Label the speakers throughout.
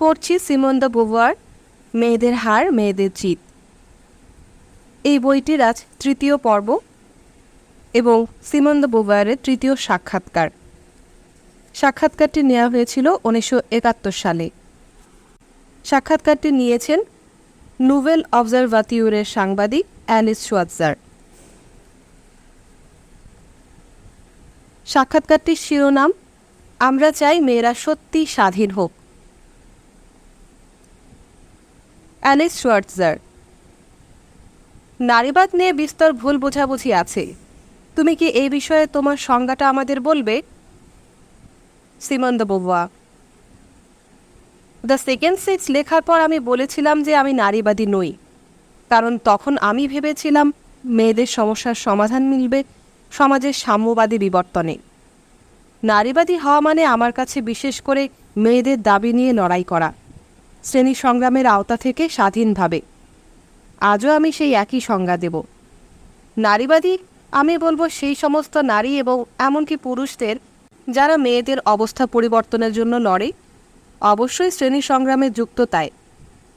Speaker 1: পড়ছি Simon the বুভার মেয়েদের হার, মেয়েদের জিত। এই বইটির আজ তৃতীয় পর্ব এবং সিমন দ্য বুভারের তৃতীয় সাক্ষাৎকার। সাক্ষাৎকারটি নেওয়া হয়েছিল উনিশশো একাত্তর সালে। সাক্ষাৎকারটি নিয়েছেন নুভেল অবজারভাতিউরের সাংবাদিক অ্যালিস সোয়াৎজার। সাক্ষাৎকারটির শিরোনাম, আমরা চাই মেয়েরা সত্যি স্বাধীন হোক। অ্যালিস শোয়ার্টজার। নারীবাদ নিয়ে বিস্তর ভুল বোঝাবুঝি আছে। তুমি কি এই বিষয়ে তোমার সংজ্ঞাটা আমাদের বলবে? Simone de Beauvoir the second sex লেখার পর আমি বলেছিলাম যে আমি নারীবাদী নই। কারণ তখন আমি ভেবেছিলাম মেয়েদের সমস্যার সমাধান মিলবে সমাজের সাম্যবাদী বিবর্তনে। নারীবাদী হওয়া মানে আমার কাছে বিশেষ করে মেয়েদের দাবি নিয়ে লড়াই করা। শ্রেণি সংগ্রামের আওতা থেকে স্বাধীনভাবে। আজও আমি সেই একই সংজ্ঞা দেব। নারীবাদী, আমি বলব সেই সমস্ত নারী এবং এমনকি পুরুষদের যারা মেয়েদের অবস্থা পরিবর্তনের জন্য লড়ে, অবশ্যই শ্রেণি সংগ্রামে যুক্ত তাই।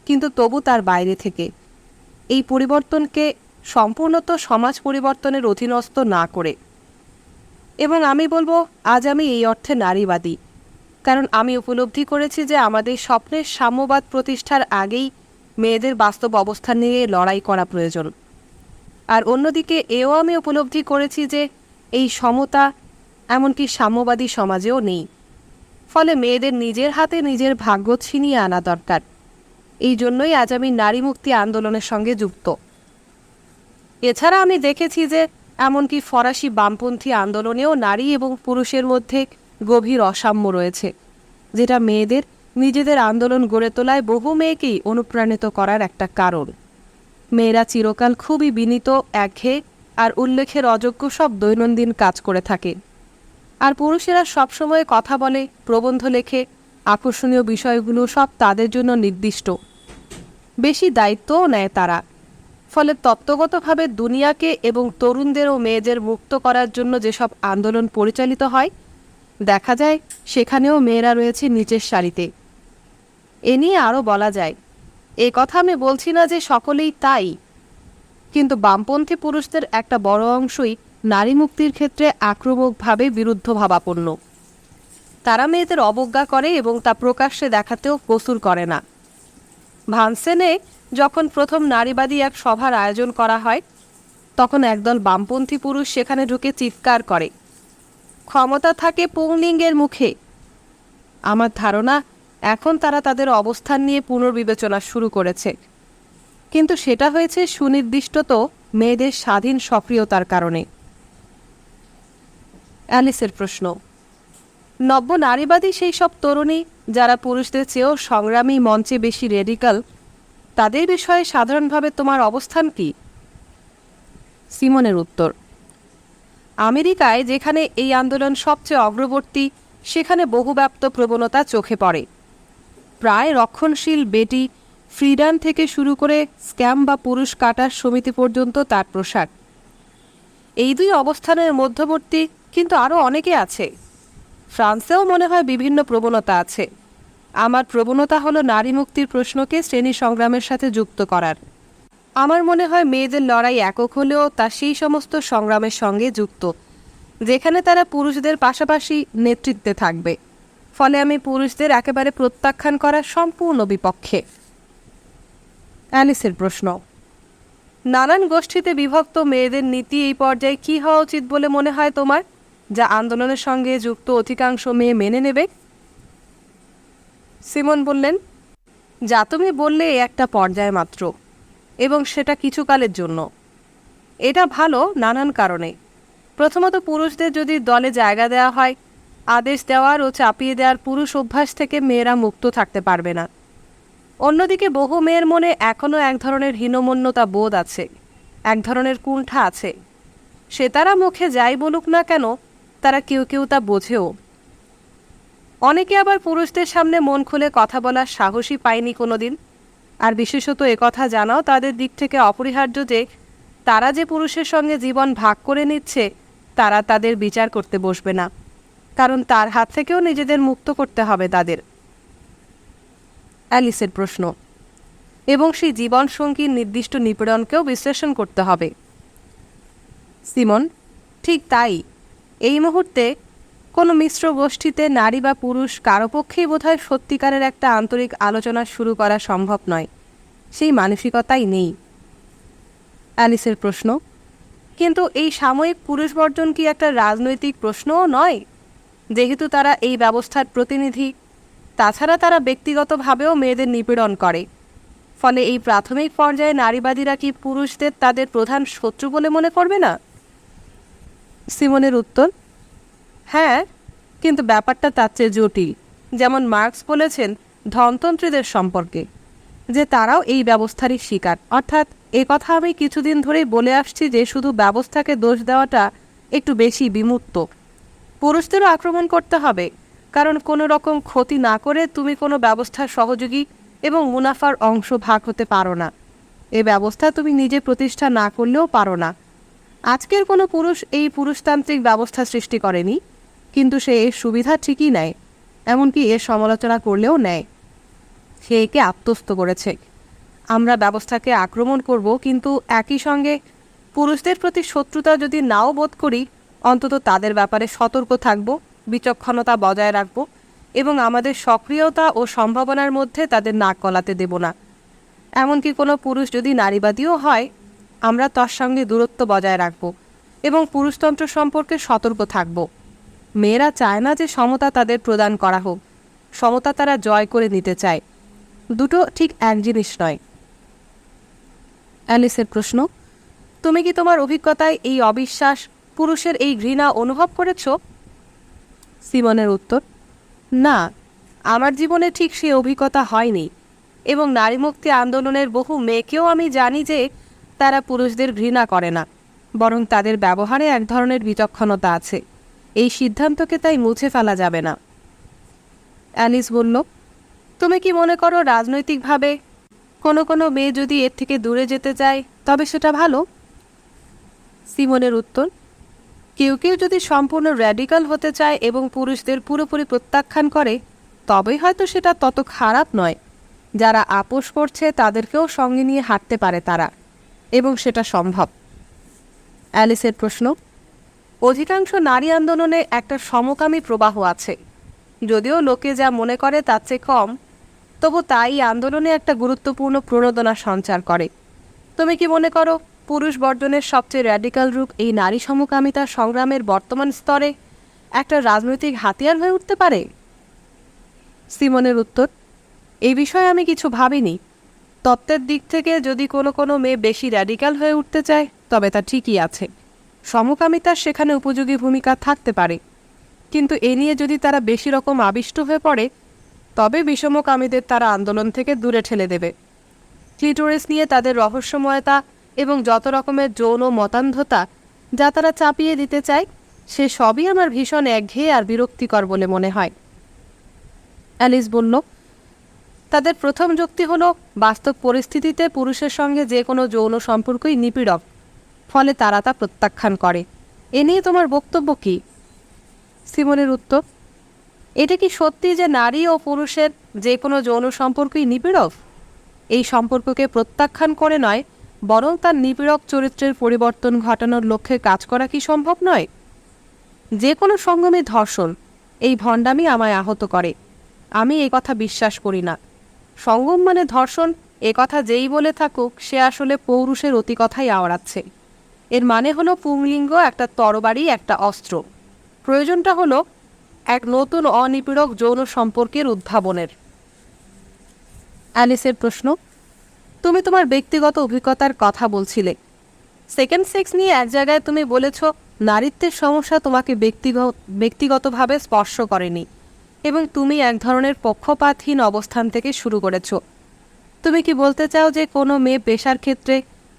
Speaker 1: কিন্তু তবু তার বাইরে থেকে এই পরিবর্তনকে সম্পূর্ণত সমাজ পরিবর্তনের অধীনস্থ না করে। এবং আমি বলব, আজ আমি এই অর্থে নারীবাদী। কারণ আমি উপলব্ধি করেছি যে আমাদের স্বপ্নের সাম্যবাদ প্রতিষ্ঠার আগেই মেয়েদের বাস্তব অবস্থান নিয়ে লড়াই করা প্রয়োজন। আর অন্যদিকে এও আমি উপলব্ধি করেছি যে এই সমতা এমনকি সাম্যবাদী সমাজেও নেই। ফলে মেয়েদের নিজের হাতে নিজের ভাগ্য ছিনিয়ে আনা দরকার। এই জন্যই আজ আমি নারী মুক্তি আন্দোলনের সঙ্গে যুক্ত। এছাড়া আমি দেখেছি যে এমনকি ফরাসি বামপন্থী আন্দোলনেও নারী এবং পুরুষের মধ্যে গভীর অসাম্য রয়েছে, যেটা মেয়েদের নিজেদের আন্দোলন গড়ে তোলায় বহু মেয়েকেই অনুপ্রাণিত করার একটা কারণ। মেয়েরা চিরকাল খুবই বিনীত, একঘেয়ে আর উল্লেখের অযোগ্য সব দৈনন্দিন কাজ করে থাকে। আর পুরুষেরা সবসময় কথা বলে, প্রবন্ধ লেখে, আকর্ষণীয় বিষয়গুলো সব তাদের জন্য নির্দিষ্ট। বেশি দায়িত্বও নেয় তারা। ফলে তত্ত্বগতভাবে দুনিয়াকে এবং তরুণদের ও মেয়েদের মুক্ত করার জন্য যেসব আন্দোলন পরিচালিত হয় দেখা যায়, সেখানেও মেয়েরা রয়েছে নিচের সারিতে এ নিয়ে আরও বলা যায়, এ কথা আমি বলছি না যে সকলেই তাই, কিন্তু বামপন্থী পুরুষদের একটা বড় অংশই নারী মুক্তির ক্ষেত্রে আক্রমকভাবে বিরুদ্ধ ভাবাপন্ন। তারা মেয়েদের অবজ্ঞা করে এবং তা প্রকাশ্যে দেখাতেও কসুর করে না। ভানসেনে যখন প্রথম নারীবাদী এক সভার আয়োজন করা হয়, তখন একদল বামপন্থী পুরুষ সেখানে ঢুকে চিৎকার করে। ক্ষমতা থাকে পুংলিঙ্গের মুখে। আমার ধারণা, এখন তারা তাদের অবস্থান নিয়ে পুনর্বিবেচনা শুরু করেছে। কিন্তু সেটা হয়েছে সুনির্দিষ্টত মেয়েদের স্বাধীন সক্রিয়তার কারণে। অ্যালিসের প্রশ্ন, নব্য নারীবাদী সেই সব তরুণী যারা পুরুষদের চেয়েও সংগ্রামী মঞ্চে বেশি রেডিকাল তাদের বিষয়ে সাধারণভাবে তোমার অবস্থান কি? সিমনের উত্তর আমেরিকায় যেখানে এই আন্দোলন সবচেয়ে অগ্রবর্তী, সেখানে বহুব্যাপ্ত প্রবণতা চোখে পড়ে। প্রায় রক্ষণশীল বেটি ফ্রিডান থেকে শুরু করে স্ক্যাম বা পুরুষ কাটার সমিতি পর্যন্ত তার প্রসার। এই দুই অবস্থানের মধ্যবর্তী কিন্তু আরও অনেকে আছে। ফ্রান্সেও মনে হয় বিভিন্ন প্রবণতা আছে। আমার প্রবণতা হলো নারী মুক্তির প্রশ্নকে শ্রেণি সংগ্রামের সাথে যুক্ত করার। আমার মনে হয় মেয়েদের লড়াই একক হলেও তা সেই সমস্ত সংগ্রামের সঙ্গে যুক্ত, যেখানে তারা পুরুষদের পাশাপাশি নেতৃত্বে থাকবে। ফলে আমি পুরুষদের একেবারে প্রত্যাখ্যান করার সম্পূর্ণ বিপক্ষে। অ্যালিসের প্রশ্ন, নানান গোষ্ঠীতে বিভক্ত মেয়েদের নীতি এই পর্যায়ে কী হওয়া উচিত বলে মনে হয় তোমার, যা আন্দোলনের সঙ্গে যুক্ত অধিকাংশ মেয়ে মেনে নেবে? সিমন বললেন, যা তুমি বললে একটা পর্যায় মাত্র। এবং সেটা কিছুকালের জন্য। এটা ভালো নানান কারণে। প্রথমত পুরুষদের যদি দলে জায়গা দেওয়া হয়, আদেশ দেওয়ার ও চাপিয়ে দেওয়ার পুরুষ অভ্যাস থেকে মেয়েরা মুক্ত থাকতে পারবে না। অন্যদিকে বহু মেয়ের মনে এখনও এক ধরনের হীনমন্যতা বোধ আছে, এক ধরনের কুণ্ঠা আছে। সে তারা মুখে যাই বলুক না কেন, তারা কেউ কেউ তা বোঝেও। অনেকে আবার পুরুষদের সামনে মন খুলে কথা বলার সাহসই পায়নি কোনোদিন। আর বিশেষত একথা জানাও তাদের দিক থেকে অপরিহার্য যে, তারা যে পুরুষের সঙ্গে জীবন ভাগ করে নিচ্ছে, তারা তাদের বিচার করতে বসবে না। কারণ তার হাত থেকেও নিজেদের মুক্ত করতে হবে তাদের। অ্যালিসের প্রশ্ন, এবং সেই জীবন জীবনসঙ্গীর নির্দিষ্ট নিপীড়নকেও বিশ্লেষণ করতে হবে। সিমন, ঠিক তাই। এই মুহূর্তে কোনো মিশ্র গোষ্ঠীতে নারী বা পুরুষ কারও পক্ষেই বোধহয় সত্যিকারের একটা আন্তরিক আলোচনা শুরু করা সম্ভব নয়। সেই মানসিকতাই নেই। অ্যালিসের প্রশ্ন, কিন্তু এই সাময়িক পুরুষ বর্জন কি একটা রাজনৈতিক প্রশ্নও নয়? যেহেতু তারা এই ব্যবস্থার প্রতিনিধি, তাছাড়া তারা ব্যক্তিগতভাবেও মেয়েদের নিপীড়ন করে। ফলে এই প্রাথমিক পর্যায়ে নারীবাদীরা কি পুরুষদের তাদের প্রধান শত্রু বলে মনে করবে না? সিমনের উত্তর হ্যাঁ কিন্তু ব্যাপারটা তার চেয়ে জটিল। যেমন মার্কস বলেছেন ধনতন্ত্রীদের সম্পর্কে, যে তারাও এই ব্যবস্থারই শিকার। অর্থাৎ এ কথা আমি কিছুদিন ধরেই বলে আসছি যে শুধু ব্যবস্থাকে দোষ দেওয়াটা একটু বেশি বিমূর্ত। পুরুষদেরও আক্রমণ করতে হবে, কারণ কোনো রকম ক্ষতি না করে তুমি কোনো ব্যবস্থার সহযোগী এবং মুনাফার অংশ ভাগ হতে পারো না। এ ব্যবস্থা তুমি নিজে প্রতিষ্ঠা না করলেও পারো না। আজকের কোনো পুরুষ এই পুরুষতান্ত্রিক ব্যবস্থা সৃষ্টি করেনি? কিন্তু সে এর সুবিধা ঠিকই নেয়, এমনকি এর সমালোচনা করলেও নেয়। সে একে আত্মস্থ করেছে। আমরা ব্যবস্থাকে আক্রমণ করব, কিন্তু একই সঙ্গে পুরুষদের প্রতি শত্রুতা যদি নাও বোধ করি, অন্তত তাদের ব্যাপারে সতর্ক থাকব, বিচক্ষণতা বজায় রাখব এবং আমাদের সক্রিয়তা ও সম্ভাবনার মধ্যে তাদের নাক গলাতে দেব না। এমনকি কোনো পুরুষ যদি নারীবাদীও হয়, আমরা তার সঙ্গে দূরত্ব বজায় রাখব এবং পুরুষতন্ত্র সম্পর্কে সতর্ক থাকব। মেয়েরা চায় না যে সমতা তাদের প্রদান করা হোক। সমতা তারা জয় করে নিতে চায়। দুটো ঠিক এক জিনিস নয়। অ্যালিসের প্রশ্ন, তুমি কি তোমার অভিজ্ঞতায় এই অবিশ্বাস পুরুষের এই ঘৃণা অনুভব করেছ? সিমনের উত্তর, না, আমার জীবনে ঠিক সেই অভিজ্ঞতা হয়নি এবং নারী মুক্তি আন্দোলনের বহু মেয়েকেও আমি জানি যে তারা পুরুষদের ঘৃণা করে না, বরং তাদের ব্যবহারে এক ধরনের বিচক্ষণতা আছে। এই সিদ্ধান্তকে তাই মুছে ফেলা যাবে না। অ্যালিস বলল, তুমি কি মনে করো রাজনৈতিকভাবে কোনো কোনো মেয়ে যদি এর থেকে দূরে যেতে চায়, তবে সেটা ভালো? সিমনের উত্তর, কেউ কেউ যদি সম্পূর্ণ র্যাডিক্যাল হতে চায় এবং পুরুষদের পুরোপুরি প্রত্যাখ্যান করে, তবেই হয়তো সেটা তত খারাপ নয়। যারা আপোষ করছে, তাদেরকেও সঙ্গে নিয়ে হাঁটতে পারে তারা, এবং সেটা সম্ভব। অ্যালিসের প্রশ্ন অধিকাংশ নারী আন্দোলনে একটা সমকামী প্রবাহ আছে। যদিও লোকে যা মনে করে তার চেয়ে কম, তবু তাই আন্দোলনে একটা গুরুত্বপূর্ণ প্রণোদনা সঞ্চার করে। তুমি কি মনে করো পুরুষ বর্জনের সবচেয়ে র্যাডিক্যাল রূপ এই নারী সমকামিতা সংগ্রামের বর্তমান স্তরে একটা রাজনৈতিক হাতিয়ার হয়ে উঠতে পারে? সিমনের উত্তর, এই বিষয়ে আমি কিছু ভাবিনি। তত্ত্বের দিক থেকে যদি কোনো কোনো মেয়ে বেশি র্যাডিক্যাল হয়ে উঠতে চায়, তবে তা ঠিকই আছে। সমকামিতার সেখানে উপযোগী ভূমিকা থাকতে পারে। কিন্তু এ নিয়ে যদি তারা বেশি রকম আবিষ্ট হয়ে পড়ে, তবে বিষমকামীদের তারা আন্দোলন থেকে দূরে ঠেলে দেবে। ক্লিটোরিস নিয়ে তাদের রহস্যময়তা এবং যত রকমের যৌন মতান্ধতা যা তারা চাপিয়ে দিতে চায়, সে সবই আমার ভীষণ একঘেয়ে আর বিরক্তিকর বলে মনে হয়। অ্যালিস বলল, তাদের প্রথম যুক্তি হলো, বাস্তব পরিস্থিতিতে পুরুষের সঙ্গে যে কোনো যৌন সম্পর্কই নিপীড়ক ফলে তারা তা প্রত্যাখ্যান করে। এ নিয়ে তোমার বক্তব্য কী? সিমনের উত্তর, এটা কি সত্যি যে নারী ও পুরুষের যে কোনো যৌন সম্পর্কই নিপীড়ক? এই সম্পর্ককে প্রত্যাখ্যান করে নয়, বরং তার নিপীড়ক চরিত্রের পরিবর্তন ঘটানোর লক্ষ্যে কাজ করা কি সম্ভব নয়? যে কোনো সঙ্গমে ধর্ষণ, এই ভণ্ডামি আমায় আহত করে। আমি এই কথা বিশ্বাস করি না। সঙ্গম মানে ধর্ষণ, এ কথা যেই বলে থাকুক, সে আসলে পৌরুষের অতি কথাই আওড়াচ্ছে। এর মানে হলো পুংলিঙ্গ, একটা তরবারি, একটা অস্ত্র। প্রয়োজনটা হলো এক নতুন অনিপীড়ক যৌন সম্পর্কের উদ্ভাবনের। অ্যালিসের প্রশ্ন, তুমি তোমার ব্যক্তিগত অভিজ্ঞতার কথা বলছিলে। সেকেন্ড সেক্স নিয়ে এক জায়গায় তুমি বলেছ, নারীত্বের সমস্যা তোমাকে ব্যক্তিগত ব্যক্তিগতভাবে স্পর্শ করেনি এবং তুমি এক ধরনের পক্ষপাতহীন অবস্থান থেকে শুরু করেছ। তুমি কি বলতে চাও যে কোনো মেয়ে পেশার ক্ষেত্রে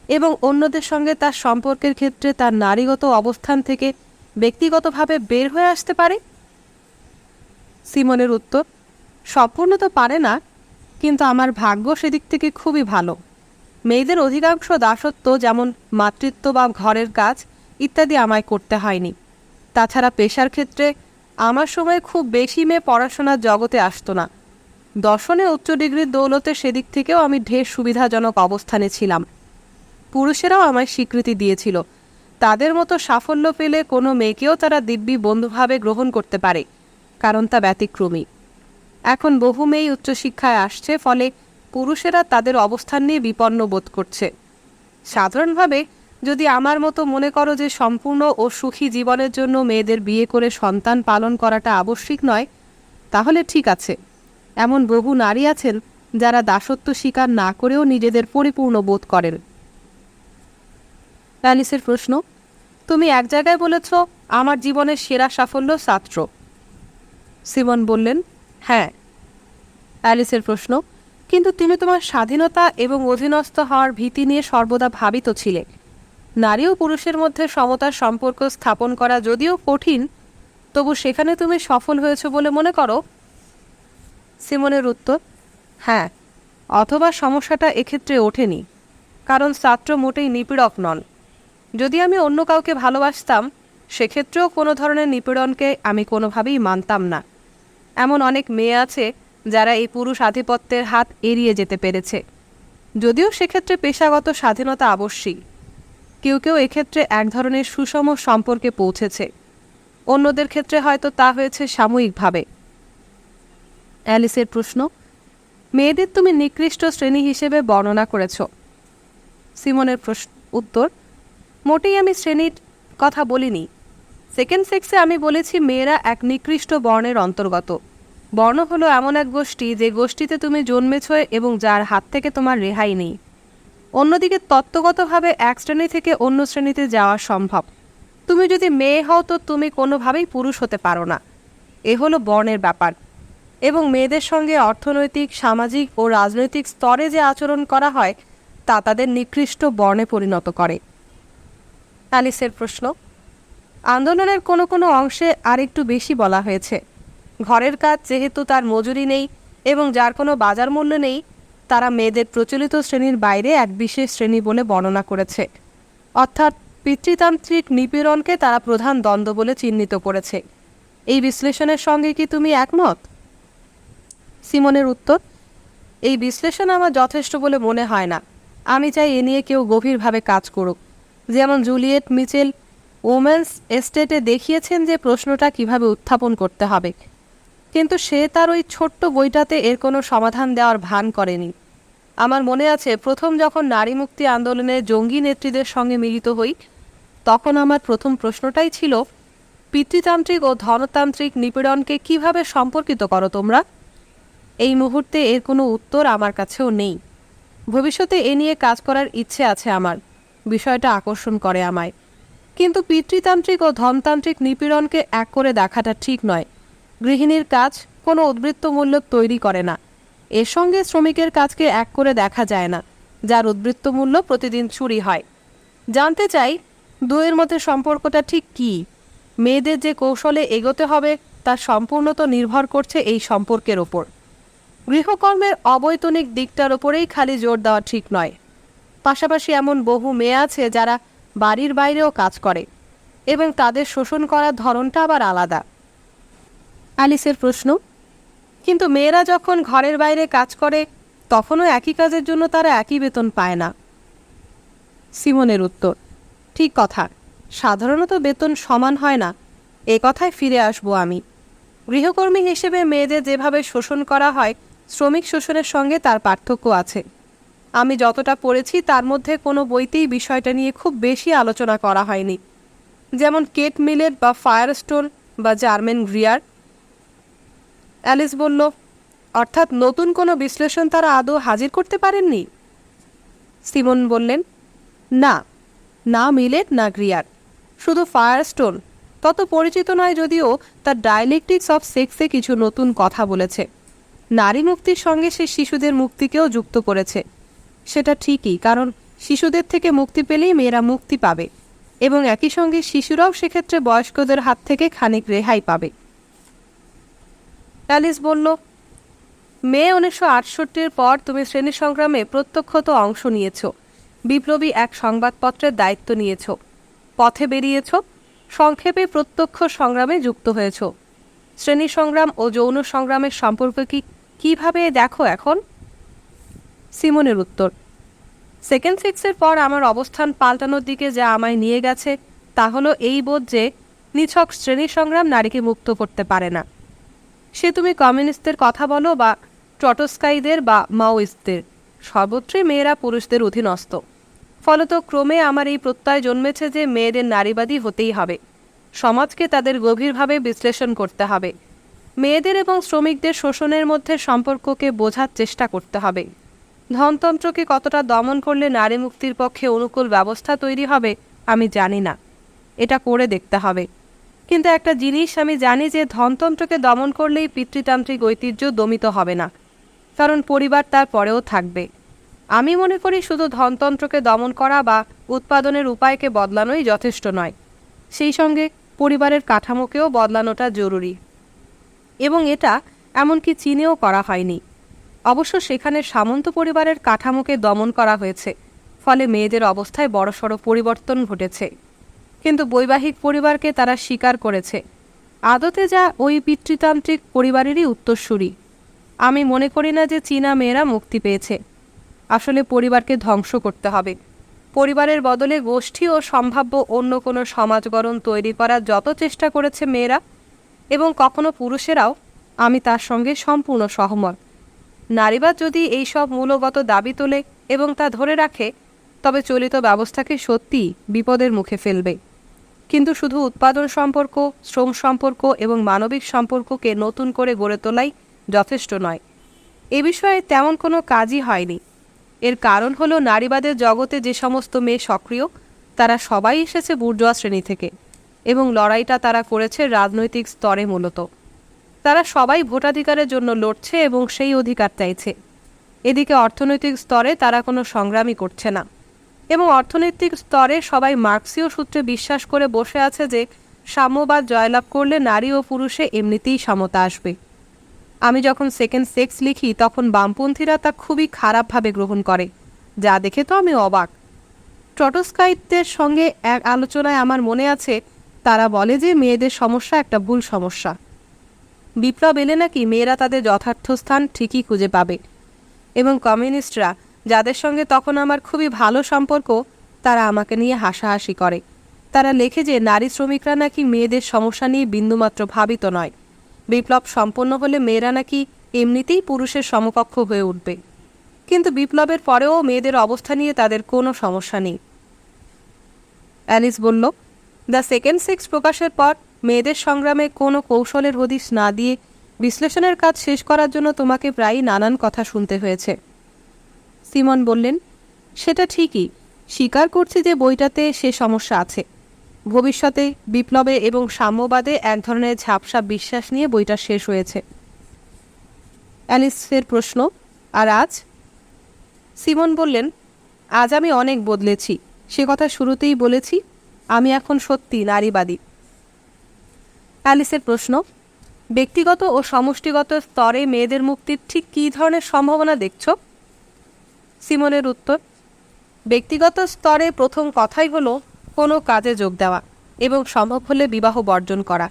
Speaker 1: এবং অন্যদের সঙ্গে তার সম্পর্কের ক্ষেত্রে তার নারীগত অবস্থান থেকে ব্যক্তিগতভাবে বের হয়ে আসতে পারে? সিমনের উত্তর, সম্পূর্ণ তো পারে না, কিন্তু আমার ভাগ্য সেদিক থেকে খুবই ভালো। মেয়েদের অধিকাংশ দাসত্ব যেমন মাতৃত্ব বা ঘরের কাজ ইত্যাদি আমায় করতে হয়নি। তাছাড়া পেশার ক্ষেত্রে আমার সময় খুব বেশি মেয়ে পড়াশোনার জগতে আসতো না। দর্শনে উচ্চ ডিগ্রির দৌলতে সেদিক থেকেও আমি ঢের সুবিধাজনক অবস্থানে ছিলাম। পুরুষেরাও আমায় স্বীকৃতি দিয়েছিল। তাদের মতো সাফল্য পেলে কোনো মেয়েকেও তারা দিব্যি বন্ধুভাবে গ্রহণ করতে পারে, কারণ তা ব্যতিক্রমী। এখন বহু মেয়েই উচ্চশিক্ষায় আসছে, ফলে পুরুষেরা তাদের অবস্থান নিয়ে বিপন্ন বোধ করছে। সাধারণভাবে যদি আমার মতো মনে করো যে সম্পূর্ণ ও সুখী জীবনের জন্য মেয়েদের বিয়ে করে সন্তান পালন করাটা আবশ্যিক নয়, তাহলে ঠিক আছে। এমন বহু নারী আছেন যারা দাসত্ব স্বীকার না করেও নিজেদের পরিপূর্ণ বোধ করেন। অ্যালিসের প্রশ্ন, তুমি এক জায়গায় বলেছ আমার জীবনের সেরা সাফল্য ছাত্র। সিমন বললেন হ্যাঁ। অ্যালিসের প্রশ্ন, কিন্তু তুমি তোমার স্বাধীনতা এবং অধীনস্থ হওয়ার ভীতি নিয়ে সর্বদা ভাবিত ছিলে। নারী ও পুরুষের মধ্যে সমতার সম্পর্ক স্থাপন করা যদিও কঠিন, তবু সেখানে তুমি সফল হয়েছ বলে মনে করো? সিমনের উত্তর হ্যাঁ অথবা সমস্যাটা এক্ষেত্রে ওঠেনি, কারণ ছাত্র মোটেই নিপীড়ক নন। যদি আমি অন্য কাউকে ভালোবাসতাম, সেক্ষেত্রেও কোনো ধরনের নিপীড়নকে আমি কোনোভাবেই মানতাম না। এমন অনেক মেয়ে আছে যারা এই পুরুষ আধিপত্যের হাত এড়িয়ে যেতে পেরেছে। যদিও সেক্ষেত্রে পেশাগত স্বাধীনতা আবশ্যিক। কেউ কেউ এক্ষেত্রে এক ধরনের সুষম সম্পর্কে পৌঁছেছে। অন্যদের ক্ষেত্রে হয়তো তা হয়েছে সাময়িকভাবে। অ্যালিসের প্রশ্ন, মেয়েদের তুমি নিকৃষ্ট শ্রেণি হিসেবে বর্ণনা করেছ? সিমনের প্রশ্ন, উত্তর মোটেই আমি শ্রেণির কথা বলিনি। সেকেন্ড সেক্সে আমি বলেছি মেয়েরা এক নিকৃষ্ট বর্ণের অন্তর্গত। বর্ণ হলো এমন এক গোষ্ঠী যে গোষ্ঠীতে তুমি জন্মেছ এবং যার হাত থেকে তোমার রেহাই নেই। অন্যদিকে তত্ত্বগতভাবে এক শ্রেণি থেকে অন্য শ্রেণীতে যাওয়া সম্ভব। তুমি যদি মেয়ে হও তো তুমি কোনোভাবেই পুরুষ হতে পারো না। এ হলো বর্ণের ব্যাপার। এবং মেয়েদের সঙ্গে অর্থনৈতিক, সামাজিক ও রাজনৈতিক স্তরে যে আচরণ করা হয়, তা তাদের নিকৃষ্ট বর্ণে পরিণত করে। অ্যালিসের প্রশ্ন। আন্দোলনের কোনো কোনো অংশে আরেকটু বেশি বলা হয়েছে। ঘরের কাজ যেহেতু তার মজুরি নেই এবং যার কোনো বাজার মূল্য নেই, তারা মেয়েদের প্রচলিত শ্রেণির বাইরে এক বিশেষ শ্রেণি বলে বর্ণনা করেছে। অর্থাৎ পিতৃতান্ত্রিক নিপীড়নকে তারা প্রধান দ্বন্দ্ব বলে চিহ্নিত করেছে। এই বিশ্লেষণের সঙ্গে কি তুমি একমত? সিমনের উত্তর, এই বিশ্লেষণ আমার যথেষ্ট বলে মনে হয় না। আমি চাই এ নিয়ে কেউ গভীরভাবে কাজ করুক। যেমন জুলিয়েট মিচেল ওমেন্স এস্টেটে দেখিয়েছেন যে প্রশ্নটা কীভাবে উত্থাপন করতে হবে। কিন্তু সে তার ওই ছোট্ট বইটাতে এর কোনো সমাধান দেওয়ার ভান করেনি। আমার মনে আছে, প্রথম যখন নারী মুক্তি আন্দোলনে জঙ্গি নেত্রীদের সঙ্গে মিলিত হই, তখন আমার প্রথম প্রশ্নটাই ছিল, পিতৃতান্ত্রিক ও ধনতান্ত্রিক নিপীড়নকে কীভাবে সম্পর্কিত করো তোমরা? এই মুহূর্তে এর কোনো উত্তর আমার কাছেও নেই। ভবিষ্যতে এ নিয়ে কাজ করার ইচ্ছে আছে আমার। বিষয়টা আকর্ষণ করে আমায়। কিন্তু পিতৃতান্ত্রিক ও ধনতান্ত্রিক নিপীড়নকে এক করে দেখাটা ঠিক নয়। গৃহিণীর কাজ কোনো উদ্বৃত্ত মূল্য তৈরি করে না। এর সঙ্গে শ্রমিকের কাজকে এক করে দেখা যায় না, যার উদ্বৃত্ত মূল্য প্রতিদিন চুরি হয়। জানতে চাই দুয়ের মধ্যে সম্পর্কটা ঠিক কী? মেয়েদের যে কৌশলে এগোতে হবে তা সম্পূর্ণত নির্ভর করছে এই সম্পর্কের ওপর। গৃহকর্মের অবৈতনিক দিকটার ওপরেই খালি জোর দেওয়া ঠিক নয়। পাশাপাশি এমন বহু মেয়ে আছে যারা বাড়ির বাইরেও কাজ করে এবং তাদের শোষণ করার ধরনটা আবার আলাদা। অ্যালিসের প্রশ্ন কিন্তু মেয়েরা যখন ঘরের বাইরে কাজ করে তখনও একই কাজের জন্য তারা একই বেতন পায় না। সিমনের উত্তর ঠিক কথা সাধারণত বেতন সমান হয় না। এ কথায় ফিরে আসব আমি। গৃহকর্মী হিসেবে মেয়েদের যেভাবে শোষণ করা হয় শ্রমিক শোষণের সঙ্গে তার পার্থক্য আছে। আমি যতটা পড়েছি, তার মধ্যে কোনো বইতেই বিষয়টা নিয়ে খুব বেশি আলোচনা করা হয়নি। যেমন কেট মিলেট বা ফায়ারস্টোন বা জার্মেন গ্রিয়ার। অ্যালিস বলল, অর্থাৎ নতুন কোনো বিশ্লেষণ তারা আদৌ হাজির করতে পারেননি? সিমন বললেন, না না মিলেট, না গ্রিয়ার। শুধু ফায়ারস্টোন তত পরিচিত নয় যদিও, তার ডায়ালেকটিক্স অফ সেক্সে কিছু নতুন কথা বলেছে। নারী মুক্তির সঙ্গে সে শিশুদের মুক্তিকেও যুক্ত করেছে। সেটা ঠিকই, কারণ শিশুদের থেকে মুক্তি পেলেই মেয়েরা মুক্তি পাবে এবং একই সঙ্গে শিশুরাও সেক্ষেত্রে বয়স্কদের হাত থেকে খানিক রেহাই পাবে। অ্যালিস বলল, মে উনিশশো আটষট্টির পর তুমি শ্রেণি সংগ্রামে প্রত্যক্ষত অংশ নিয়েছ। বিপ্লবী এক সংবাদপত্রের দায়িত্ব নিয়েছ। পথে বেরিয়েছ, সংক্ষেপে প্রত্যক্ষ সংগ্রামে যুক্ত হয়েছ। শ্রেণি সংগ্রাম ও যৌন সংগ্রামের সম্পর্ক কি, কীভাবে দেখো এখন? সিমনের উত্তর। সেকেন্ড সিক্সের পর আমার অবস্থান পাল্টানোর দিকে যা আমায় নিয়ে গেছে, তা হলো এই বোধ যে নিছক শ্রেণি সংগ্রাম নারীকে মুক্ত করতে পারে না। সে তুমি কমিউনিস্টদের কথা বলো বা টটস্কাইদের বা মাওইস্টদের, সর্বত্রই মেয়েরা পুরুষদের অধীনস্থ। ফলত ক্রমে আমার এই প্রত্যয় জন্মেছে যে মেয়েদের নারীবাদী হতেই হবে। সমাজকে তাদের গভীরভাবে বিশ্লেষণ করতে হবে। মেয়েদের এবং শ্রমিকদের শোষণের মধ্যে সম্পর্ককে বোঝার চেষ্টা করতে হবে। ধনতন্ত্রকে কতটা দমন করলে নারী মুক্তির পক্ষে অনুকূল ব্যবস্থা তৈরি হবে, আমি জানি না। এটা করে দেখতে হবে। কিন্তু একটা জিনিস আমি জানি যে ধনতন্ত্রকে দমন করলেই পিতৃতান্ত্রিক ঐতিহ্য দমিত হবে না, কারণ পরিবার তার পরেও থাকবে। আমি মনে করি শুধু ধনতন্ত্রকে দমন করা বা উৎপাদনের উপায়কে বদলানোই যথেষ্ট নয়। সেই সঙ্গে পরিবারের কাঠামোকেও বদলানোটা জরুরি। এবং এটা এমনকি চীনেও করা হয়নি। অবশ্য সেখানে সামন্ত পরিবারের কাঠামোকে দমন করা হয়েছে, ফলে মেয়েদের অবস্থায় বড়সড় পরিবর্তন ঘটেছে। কিন্তু বৈবাহিক পরিবারকে তারা স্বীকার করেছে। আদতে যা ওই পিতৃতান্ত্রিক পরিবারেরই উত্তরসূরি। আমি মনে করি না যে চীনা মেয়েরা মুক্তি পেয়েছে। আসলে পরিবারকে ধ্বংস করতে হবে। পরিবারের বদলে গোষ্ঠী ও সম্ভাব্য অন্য কোনো সমাজগরণ তৈরি করার যত চেষ্টা করেছে মেয়েরা, এবং কখনো পুরুষেরাও, আমি তার সঙ্গে সম্পূর্ণ সহমত। নারীবাদ যদি এইসব মূলগত দাবি তোলে এবং তা ধরে রাখে, তবে চলিত ব্যবস্থাকে সত্যিই বিপদের মুখে ফেলবে। কিন্তু শুধু উৎপাদন সম্পর্ক, শ্রম সম্পর্ক এবং মানবিক সম্পর্ককে নতুন করে গড়ে তোলাই যথেষ্ট নয়। এ বিষয়ে তেমন কোনো কাজই হয়নি। এর কারণ হলো নারীবাদের জগতে যে সমস্ত মেয়ে সক্রিয়, তারা সবাই এসেছে বুর্জোয়া শ্রেণি থেকে এবং লড়াইটা তারা করেছে রাজনৈতিক স্তরে মূলত। তারা সবাই ভোটাধিকারের জন্য লড়ছে এবং সেই অধিকার চাইছে। এদিকে অর্থনৈতিক স্তরে তারা কোনো সংগ্রামই করছে না। এবং অর্থনৈতিক স্তরে সবাই মার্ক্সীয় সূত্রে বিশ্বাস করে বসে আছে যে সাম্যবাদ জয়লাভ করলে নারী ও পুরুষে এমনিতেই সমতা আসবে। আমি যখন সেকেন্ড সেক্স লিখি, তখন বামপন্থীরা তা খুবই খারাপভাবে গ্রহণ করে। যা দেখে তো আমি অবাক। টটস্কাইটদের সঙ্গে এক আলোচনায় আমার মনে আছে, তারা বলে যে মেয়েদের সমস্যা একটা ভুল সমস্যা। বিপ্লব এলে নাকি মেয়েরা তাদের যথার্থ স্থান ঠিকই খুঁজে পাবে। এবং কমিউনিস্টরা, যাদের সঙ্গে তখন আমার খুবই ভালো সম্পর্ক, তারা আমাকে নিয়ে হাসাহাসি করে। তারা লেখে যে নারী শ্রমিকরা নাকি মেয়েদের সমস্যা নিয়ে বিন্দুমাত্র ভাবিত নয়। বিপ্লব সম্পন্ন হলে মেয়েরা নাকি এমনিতেই পুরুষের সমকক্ষ হয়ে উঠবে। কিন্তু বিপ্লবের পরেও মেয়েদের অবস্থা নিয়ে তাদের কোনো সমস্যা নেই। অ্যালিস বলল, দ্য সেকেন্ড সিক্স প্রকাশের পর মেয়েদের সংগ্রামে কোনো কৌশলের হদিশ না দিয়ে বিশ্লেষণের কাজ শেষ করার জন্য তোমাকে প্রায়ই নানান কথা শুনতে হয়েছে। সিমন বললেন, সেটা ঠিকই। স্বীকার করছি যে বইটাতে সে সমস্যা আছে। ভবিষ্যতে বিপ্লবে এবং সাম্যবাদে এক ধরনের ঝাপসা বিশ্বাস নিয়ে বইটা শেষ হয়েছে। অ্যালিসের প্রশ্ন, আর আজ? সিমন বললেন, আজ আমি অনেক বদলেছি। সে কথা শুরুতেই বলেছি, আমি এখন সত্যি নারীবাদী। অ্যালিসের প্রশ্ন, ব্যক্তিগত ও সমষ্টিগত স্তরে মেয়েদের মুক্তির ঠিক কী ধরনের সম্ভাবনা দেখছ? সিমনের উত্তর, ব্যক্তিগত স্তরে প্রথম কথাই হলো কোনো কাজে যোগ দেওয়া এবং সম্ভব হলে বিবাহ বর্জন করা।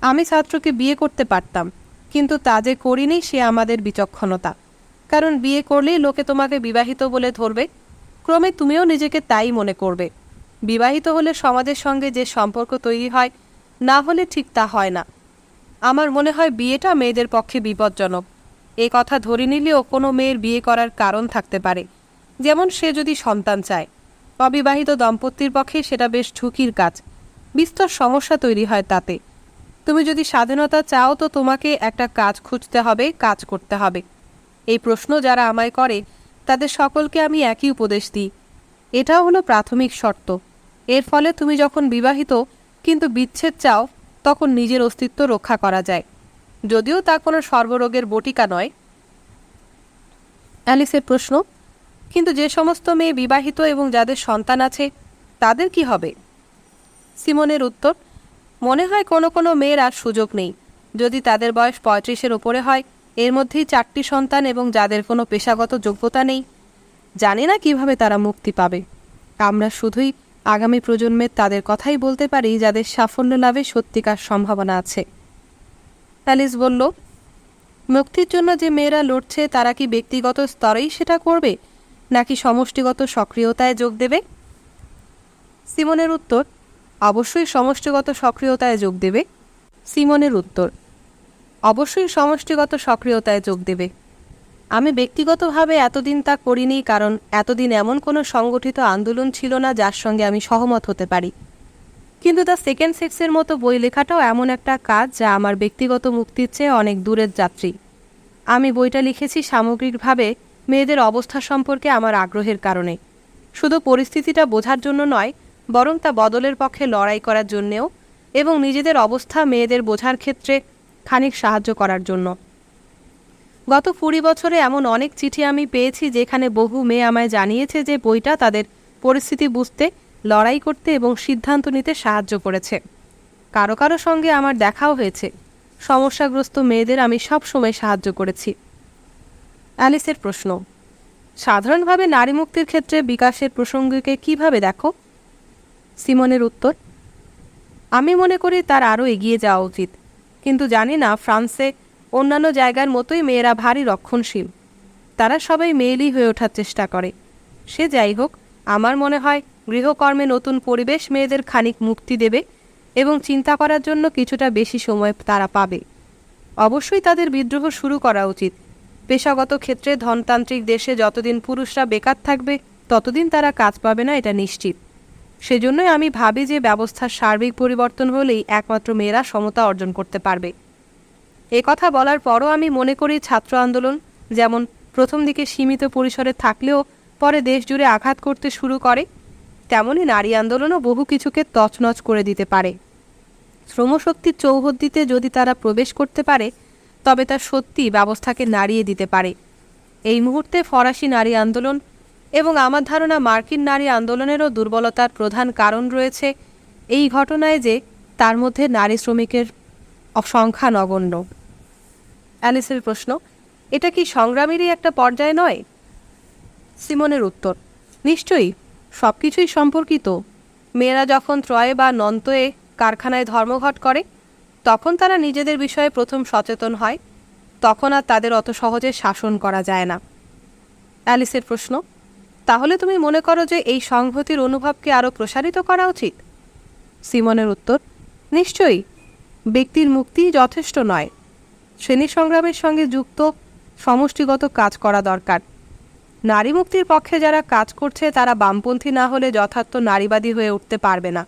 Speaker 1: আমি ছাত্রকে বিয়ে করতে পারতাম, কিন্তু তা যে করিনি সে আমাদের বিচক্ষণতা। কারণ বিয়ে করলেই লোকে তোমাকে বিবাহিত বলে ধরবে, ক্রমে তুমিও নিজেকে তাই মনে করবে। বিবাহিত হলে সমাজের সঙ্গে যে সম্পর্ক তৈরি হয় না হলে ঠিক তা হয় না। আমার মনে হয় বিয়েটা মেয়েদের পক্ষে বিপজ্জনক। এ কথা ধরে নিলেও কোনো মেয়ের বিয়ে করার কারণ থাকতে পারে। যেমন সে যদি সন্তান চায়। অবিবাহিত দম্পতির পক্ষে সেটা বেশ ঝুঁকির কাজ। বিস্তর সমস্যা তৈরি হয় তাতে। তুমি যদি স্বাধীনতা চাও তো তোমাকে একটা কাজ খুঁজতে হবে, কাজ করতে হবে। এই প্রশ্ন যারা আমায় করে, তাদের সকলকে আমি একই উপদেশ দিই। এটাও হলো প্রাথমিক শর্ত। এর ফলে তুমি যখন বিবাহিত কিন্তু বিচ্ছেদ চাও, তখন নিজের অস্তিত্ব রক্ষা করা যায়। যদিও তা কোনো সর্বরোগের বটিকা নয়। অ্যালিসের প্রশ্ন, কিন্তু যে সমস্ত মেয়ে বিবাহিত এবং যাদের সন্তান আছে, তাদের কি হবে? সিমনের উত্তর, মনে হয় কোনো কোনো মেয়ের আর সুযোগ নেই। যদি তাদের বয়স পঁয়ত্রিশের ওপরে হয়, এর মধ্যেই চারটি সন্তান এবং যাদের কোনো পেশাগত যোগ্যতা নেই। জানি না কীভাবে তারা মুক্তি পাবে। আমরা শুধুই আগামী প্রজন্মের তাদের কথাই বলতে পারি যাদের সাফল্য লাভে সত্যিকার সম্ভাবনা আছে। অ্যালিস বলল, মুক্তির জন্য যে মেয়েরা লড়ছে, তারা কি ব্যক্তিগত স্তরেই সেটা করবে, নাকি সমষ্টিগত সক্রিয়তায় যোগ দেবে? সিমনের উত্তর, অবশ্যই সমষ্টিগত সক্রিয়তায় যোগ দেবে। সিমনের উত্তর, অবশ্যই সমষ্টিগত সক্রিয়তায় যোগ দেবে। আমি ব্যক্তিগতভাবে এতদিন তা করিনি, কারণ এতদিন এমন কোনো সংগঠিত আন্দোলন ছিল না যার সঙ্গে আমি সহমত হতে পারি। কিন্তু দ্য সেকেন্ড সেক্সের মতো বই লেখাটাও এমন একটা কাজ যা আমার ব্যক্তিগত মুক্তির চেয়ে অনেক দূরের যাত্রী। আমি বইটা লিখেছি সামগ্রিকভাবে মেয়েদের অবস্থা সম্পর্কে আমার আগ্রহের কারণে। শুধু পরিস্থিতিটা বোঝার জন্য নয়, বরং তা বদলের পক্ষে লড়াই করার জন্যেও এবং নিজেদের অবস্থা মেয়েদের বোঝার ক্ষেত্রে খানিক সাহায্য করার জন্য। গত কুড়ি বছরে এমন অনেক চিঠি আমি পেয়েছি যেখানে বহু মেয়ে আমায় জানিয়েছে যে বইটা তাদের পরিস্থিতি বুঝতে, লড়াই করতে এবং সিদ্ধান্ত নিতে সাহায্য করেছে। কারও কারও সঙ্গে আমার দেখাও হয়েছে। সমস্যাগ্রস্ত মেয়েদের আমি সব সময় সাহায্য করেছি। অ্যালিসের প্রশ্ন, সাধারণভাবে নারী মুক্তির ক্ষেত্রে বিকাশের প্রসঙ্গকে কীভাবে দেখো? সিমনের উত্তর, আমি মনে করি তার আরও এগিয়ে যাওয়া উচিত। কিন্তু জানি না, ফ্রান্সে অন্যান্য জায়গার মতোই মেয়েরা ভারী রক্ষণশীল। তারা সবাই মেয়েলি হয়ে ওঠার চেষ্টা করে। সে যাই হোক, আমার মনে হয় গৃহকর্মে নতুন পরিবেশ মেয়েদের খানিক মুক্তি দেবে এবং চিন্তা করার জন্য কিছুটা বেশি সময় তারা পাবে। অবশ্যই তাদের বিদ্রোহ শুরু করা উচিত। পেশাগত ক্ষেত্রে ধনতান্ত্রিক দেশে যতদিন পুরুষরা বেকার থাকবে, ততদিন তারা কাজ পাবে না, এটা নিশ্চিত। সেজন্যই আমি ভাবি যে ব্যবস্থার সার্বিক পরিবর্তন হলেই একমাত্র মেয়েরা সমতা অর্জন করতে পারবে। এ কথা বলার পরও আমি মনে করি ছাত্র আন্দোলন যেমন প্রথম দিকে সীমিত পরিসরে থাকলেও পরে দেশ জুড়ে আঘাত করতে শুরু করে তেমনই নারী আন্দোলনও বহু কিছুকে তছনছ করে দিতে পারে। শ্রমশক্তির চৌহদ্দিতে যদি তারা প্রবেশ করতে পারে, তবে তা সত্যি ব্যবস্থাকে নাড়িয়ে দিতে পারে। এই মুহূর্তে ফরাসি নারী আন্দোলন এবং আমার ধারণা মার্কিন নারী আন্দোলনেরও দুর্বলতার প্রধান কারণ রয়েছে এই ঘটনায় যে তার মধ্যে নারী শ্রমিকের সংখ্যা নগণ্য। অ্যালিসের প্রশ্ন, এটা কি সংগ্রামেরই একটা পর্যায় নয়? সিমনের উত্তর, নিশ্চয়ই সব কিছুই সম্পর্কিত। মেয়েরা যখন ত্রয়ে বা নন্তয়ে কারখানায় ধর্মঘট করে, তখন তারা নিজেদের বিষয়ে প্রথম সচেতন হয়, তখন আর তাদের অত সহজে শাসন করা যায় না। অ্যালিসের প্রশ্ন, তাহলে তুমি মনে করো যে এই সংহতির অনুভবকে আরও প্রসারিত করা উচিত? সিমনের উত্তর, নিশ্চয়ই, ব্যক্তির মুক্তি যথেষ্ট নয়। শ্রেণি সংগ্রামের সঙ্গে যুক্ত সমষ্টিগত কাজ করা দরকার। নারী মুক্তির পক্ষে যারা কাজ করছে, তারা বামপন্থী না হলে যথার্থ নারীবাদী হয়ে উঠতে পারবে না।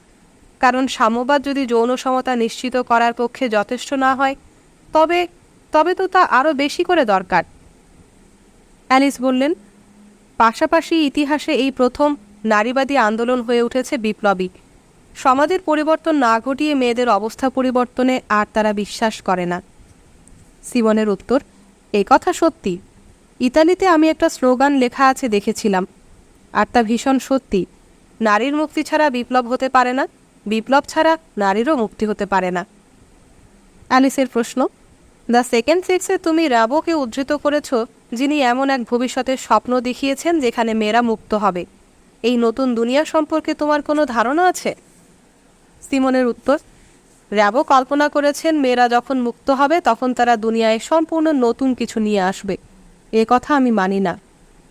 Speaker 1: কারণ সাম্যবাদ যদি যৌন সমতা নিশ্চিত করার পক্ষে যথেষ্ট না হয়, তবে তবে তো তা আরও বেশি করে দরকার। অ্যালিস বললেন, পাশাপাশি ইতিহাসে এই প্রথম নারীবাদী আন্দোলন হয়ে উঠেছে বিপ্লবী। সমাজের পরিবর্তন না ঘটিয়ে মেয়েদের অবস্থা পরিবর্তনে আর তারা বিশ্বাস করে না। সিমনের উত্তর এই কথা সত্যি। ইতালিতে আমি একটা স্লোগান লেখা আছে দেখেছিলাম, আর তা ভীষণ সত্যি। নারীর মুক্তি ছাড়া বিপ্লব হতে পারে না, বিপ্লব ছাড়া নারীরও মুক্তি হতে পারে না। অ্যালিসের প্রশ্ন, দ্য সেকেন্ড সেক্সে তুমি রাবোকে উদ্ধৃত করেছ, যিনি এমন এক ভবিষ্যতের স্বপ্ন দেখিয়েছেন যেখানে মেয়েরা মুক্ত হবে। এই নতুন দুনিয়া সম্পর্কে তোমার কোনো ধারণা আছে? সিমনের উত্তর র্যাবো কল্পনা করেছেন, মেয়েরা যখন মুক্ত হবে তখন তারা দুনিয়ায় সম্পূর্ণ নতুন কিছু নিয়ে আসবে। এ কথা আমি মানি না।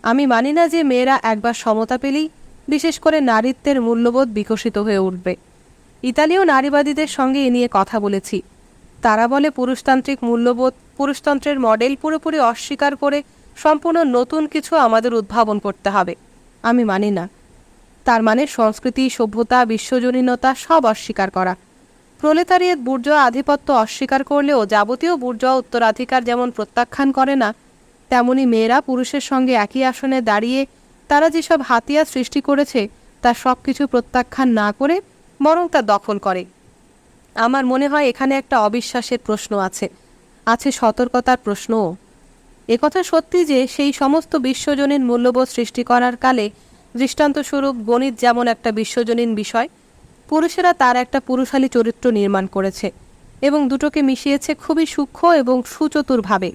Speaker 1: আমি মানি না যে মেয়েরা একবার সমতা পেলেই বিশেষ করে নারীত্বের মূল্যবোধ বিকশিত হয়ে উঠবে। ইতালীয় নারীবাদীদের সঙ্গে এ নিয়ে কথা বলেছি। তারা বলে পুরুষতান্ত্রিক মূল্যবোধ, পুরুষতন্ত্রের মডেল পুরোপুরি অস্বীকার করে সম্পূর্ণ নতুন কিছু আমাদের উদ্ভাবন করতে হবে। আমি মানি না। তার মানে সংস্কৃতি, সভ্যতা, বিশ্বজনীনতা সব অস্বীকার করা। প্রলেতারিয়েত বুর্জোয়া আধিপত্য অস্বীকার করলেও যাবতীয় বুর্জোয়া উত্তরাধিকার যেমন প্রত্যাখ্যান করে না, তেমনি মেয়েরা পুরুষের সঙ্গে একই আসনে দাঁড়িয়ে তারা যেসব হাতিয়ার সৃষ্টি করেছে, তা সব কিছু প্রত্যাখ্যান না করে বরং তা দখল করে। আমার মনে হয় এখানে একটা অবিশ্বাসের প্রশ্ন আছে। আছে সতর্কতার প্রশ্নও। একথা সত্যি যে, সেই সমস্ত বিশ্বজনীন মূল্যবোধ সৃষ্টি করার কালে দৃষ্টান্তস্বরূপ গণিত যেমন একটা বিশ্বজনীন বিষয় পুরুষেরা তার একটা পুরুষালী চরিত্র নির্মাণ করেছে এবং দুটোকে মিশিয়েছে খুবই সূক্ষ্ম এবং সুচতুরভাবে।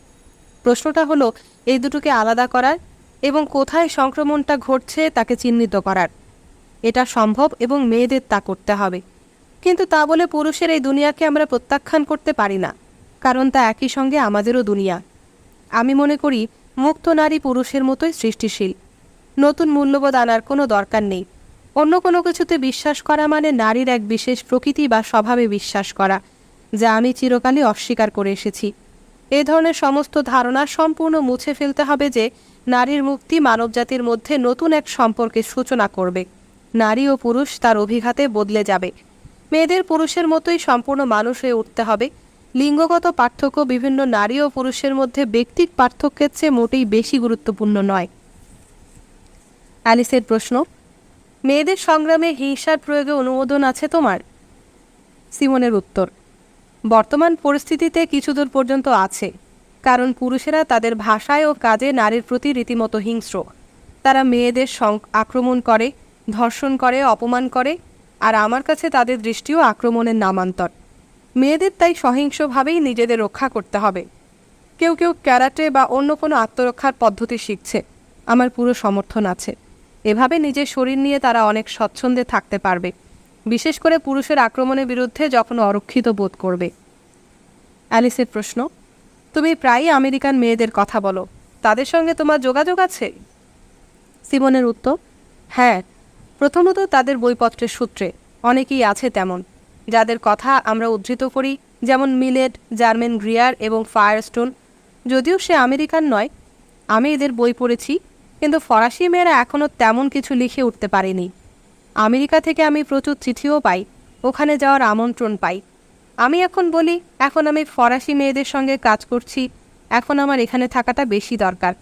Speaker 1: প্রশ্নটা হলো, এই দুটোকে আলাদা করার এবং কোথায় সংক্রমণটা ঘটছে তাকে চিহ্নিত করার। এটা সম্ভব এবং মেয়েদের তা করতে হবে। কিন্তু তা বলে পুরুষের এই দুনিয়াকে আমরা প্রত্যাখ্যান করতে পারি না, কারণ তা একই সঙ্গে আমাদেরও দুনিয়া। আমি মনে করি, মুক্ত নারী পুরুষের মতোই সৃষ্টিশীল। নতুন মূল্যবোধ আনার কোনো দরকার নেই। অন্য কোনো কিছুতে বিশ্বাস করা মানে নারীর এক বিশেষ প্রকৃতি বা স্বভাবে বিশ্বাস করা, যা আমি চিরকালই অস্বীকার করে এসেছি। এ ধরনের সমস্ত ধারণা সম্পূর্ণ মুছে ফেলতে হবে যে নারীর মুক্তি মানবজাতির মধ্যে নতুন এক সম্পর্কের সূচনা করবে। নারী ও পুরুষ তার অভিঘাতে বদলে যাবে। মেয়েদের পুরুষের মতোই সম্পূর্ণ মানুষ হয়ে উঠতে হবে। লিঙ্গগত পার্থক্য বিভিন্ন নারী ও পুরুষের মধ্যে ব্যক্তিক পার্থক্যের চেয়ে মোটেই বেশি গুরুত্বপূর্ণ নয়। অ্যালিসের প্রশ্ন মেয়েদের সংগ্রামে হিংসার প্রয়োগে অনুমোদন আছে তোমার? সিমনের উত্তর, বর্তমান পরিস্থিতিতে কিছুদূর পর্যন্ত আছে, কারণ পুরুষেরা তাদের ভাষায় ও কাজে নারীর প্রতি রীতিমতো হিংস্র। তারা মেয়েদের আক্রমণ করে, ধর্ষণ করে, অপমান করে, আর আমার কাছে তাদের দৃষ্টিও আক্রমণের নামান্তর। মেয়েদের তাই সহিংসভাবেই নিজেদের রক্ষা করতে হবে। কেউ কেউ ক্যারাটে বা অন্য কোনো আত্মরক্ষার পদ্ধতি শিখছে। আমার পুরো সমর্থন আছে। এভাবে নিজের শরীর নিয়ে তারা অনেক স্বচ্ছন্দে থাকতে পারবে, বিশেষ করে পুরুষের আক্রমণের বিরুদ্ধে যখন অরক্ষিত বোধ করবে। অ্যালিসের প্রশ্ন, তুমি প্রায়ই আমেরিকান মেয়েদের কথা বলো, তাদের সঙ্গে তোমার যোগাযোগ আছে? সিমনের উত্তর হ্যাঁ প্রথমত তাদের বইপত্রের সূত্রে, অনেকেই আছে তেমন, যাদের কথা আমরা উদ্ধৃত করি, যেমন মিলেট, জার্মেন গ্রিয়ার এবং ফায়ারস্টোন, যদিও সে আমেরিকান নয়, আমি এদের বই পড়েছি কিন্তু ফরাসি মেয়েরা এখনও তেমন কিছু লিখে উঠতে পারেনি। আমেরিকা থেকে আমি প্রচুর চিঠিও পাই, ওখানে যাওয়ার আমন্ত্রণ পাই। আমি এখন বলি, এখন আমি ফরাসি মেয়েদের সঙ্গে কাজ করছি, এখন আমার এখানে থাকাটা বেশি দরকার।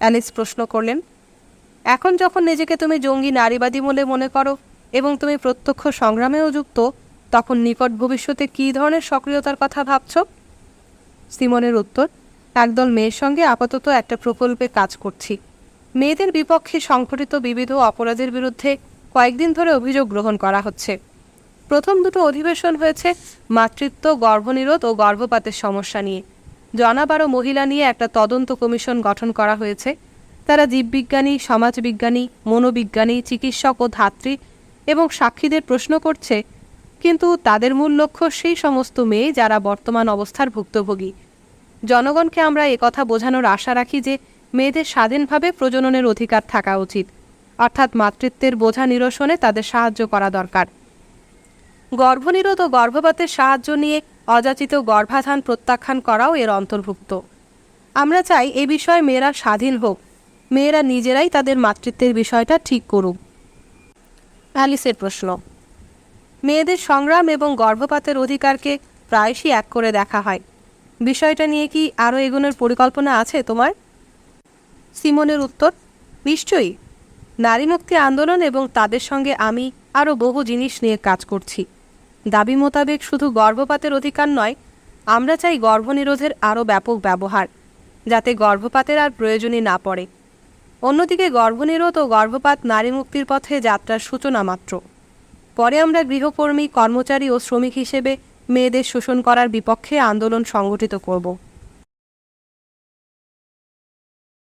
Speaker 1: অ্যালিস প্রশ্ন করলেন, এখন যখন নিজেকে তুমি জঙ্গি নারীবাদী বলে মনে করো এবং তুমি প্রত্যক্ষ সংগ্রামেও যুক্ত, তখন নিকট ভবিষ্যতে কী ধরনের সক্রিয়তার কথা ভাবছ? সিমনের উত্তর, একদল মেয়ের সঙ্গে আপাতত একটা প্রকল্পে কাজ করছি। মেয়েদের বিপক্ষে সংঘটিত বিবিধ অপরাধের বিরুদ্ধে কয়েকদিন ধরে অভিযোগ গ্রহণ করা হচ্ছে। প্রথম দুটো অধিবেশন হয়েছে মাতৃত্ব, গর্ভনিরোধ ও গর্ভপাতের সমস্যা নিয়ে। জনা বারো মহিলা নিয়ে একটা তদন্ত কমিশন গঠন করা হয়েছে। তারা জীববিজ্ঞানী, সমাজবিজ্ঞানী, মনোবিজ্ঞানী, চিকিৎসক ও ধাত্রী এবং সাক্ষীদের প্রশ্ন করছে, কিন্তু তাদের মূল লক্ষ্য সেই সমস্ত মেয়ে যারা বর্তমান অবস্থার ভুক্তভোগী। জনগণকে আমরা একথা বোঝানোর আশা রাখি যে মেয়েদের স্বাধীনভাবে প্রজননের অধিকার থাকা উচিত। অর্থাৎ মাতৃত্বের বোঝা নিরসনে তাদের সাহায্য করা দরকার। গর্ভনিরোধ ও গর্ভপাতের সাহায্য নিয়ে অযাচিত গর্ভাধান প্রত্যাখ্যান করাও এর অন্তর্ভুক্ত। আমরা চাই এ বিষয়ে মেয়েরা স্বাধীন হোক। মেয়েরা নিজেরাই তাদের মাতৃত্বের বিষয়টা ঠিক করুক। অ্যালিসের প্রশ্ন। মেয়েদের সংগ্রাম এবং গর্ভপাতের অধিকারকে প্রায়শই এক করে দেখা হয়। বিষয়টা নিয়ে কি আরও এগোনোর পরিকল্পনা আছে তোমার? সিমনের উত্তর, নিশ্চয়ই। নারী মুক্তি আন্দোলন এবং তাদের সঙ্গে আমি আরও বহু জিনিস নিয়ে কাজ করছি। দাবি মোতাবেক শুধু গর্ভপাতের অধিকার নয়, আমরা চাই গর্ভনিরোধের আরও ব্যাপক ব্যবহার, যাতে গর্ভপাতের আর প্রয়োজনই না পড়ে। অন্যদিকে গর্ভনিরোধ ও গর্ভপাত নারী মুক্তির পথে যাত্রার সূচনা মাত্র। পরে আমরা গৃহকর্মী, কর্মচারী ও শ্রমিক হিসেবে মেয়েদের শোষণ করার বিপক্ষে আন্দোলন সংগঠিত করব।